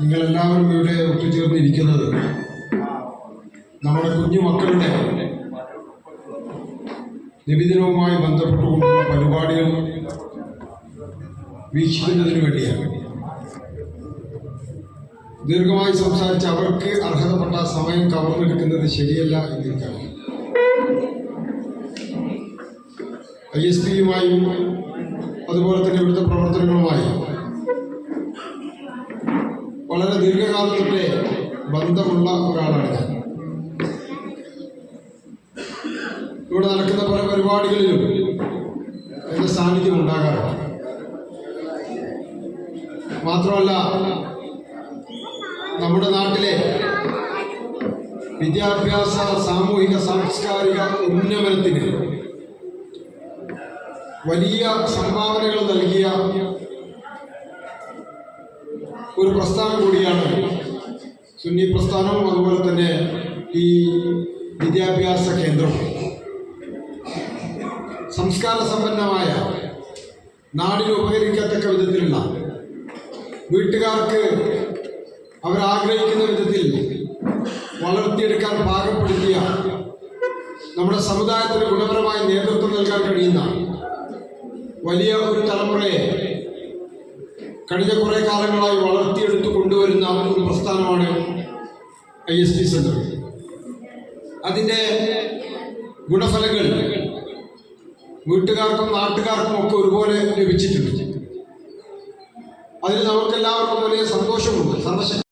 നിങ്ങളെല്ലാവരും ഇവിടെ ഒത്തുചേർന്നിരിക്കുന്നത് നമ്മുടെ കുഞ്ഞു മക്കളുടെ നിബിദിനവുമായി ബന്ധപ്പെട്ടുകൊണ്ടുള്ള പരിപാടികൾ വീക്ഷിക്കുന്നതിന് വേണ്ടിയാണ്. ദീർഘമായി സംസാരിച്ച് അവർക്ക് അർഹതപ്പെട്ട സമയം കവർന്നെടുക്കുന്നത് ശരിയല്ല എന്നിരിക്കണം ഐ എസ് പിയുമായും അതുപോലെ തന്നെ ഇവിടുത്തെ പ്രവർത്തനങ്ങളുമായും വളരെ ദീർഘകാലത്തെ ബന്ധമുള്ള ഒരാളാണ് ഇവിടെ നടക്കുന്ന പല പരിപാടികളിലും എന്റെ സാന്നിധ്യം ഉണ്ടാകാറുണ്ട്. മാത്രമല്ല നമ്മുടെ നാട്ടിലെ വിദ്യാഭ്യാസ സാമൂഹിക സാംസ്കാരിക ഉന്നമനത്തിന് വലിയ സംഭാവനകൾ നൽകിയ ഒരു പ്രസ്ഥാനം കൂടിയാണ് സുന്നി പ്രസ്ഥാനവും അതുപോലെ തന്നെ ഈ വിദ്യാഭ്യാസ കേന്ദ്രം സംസ്കാര സമ്പന്നമായ നാടിന് ഉപകരിക്കത്തക്ക വിധത്തിലുള്ള വീട്ടുകാർക്ക് അവരാഗ്രഹിക്കുന്ന വിധത്തിൽ വളർത്തിയെടുക്കാൻ പാകപ്പെടുത്തിയ നമ്മുടെ സമുദായത്തിന് ഗുണപരമായ നേതൃത്വം നൽകാൻ കഴിയുന്ന വലിയ ഒരു തലമുറയെ കഴിഞ്ഞ കുറെ കാലങ്ങളായി വളർത്തിയെടുത്തു കൊണ്ടുവരുന്ന ഒരു പ്രസ്ഥാനമാണ് ഐ എസ് ടി സെന്റർ. അതിന്റെ ഗുണഫലങ്ങൾ വീട്ടുകാർക്കും നാട്ടുകാർക്കും ഒക്കെ ഒരുപോലെ ലഭിച്ചിട്ടുണ്ട്. അതിൽ നമുക്കെല്ലാവർക്കും വലിയ സന്തോഷമുണ്ട്. സന്തോഷം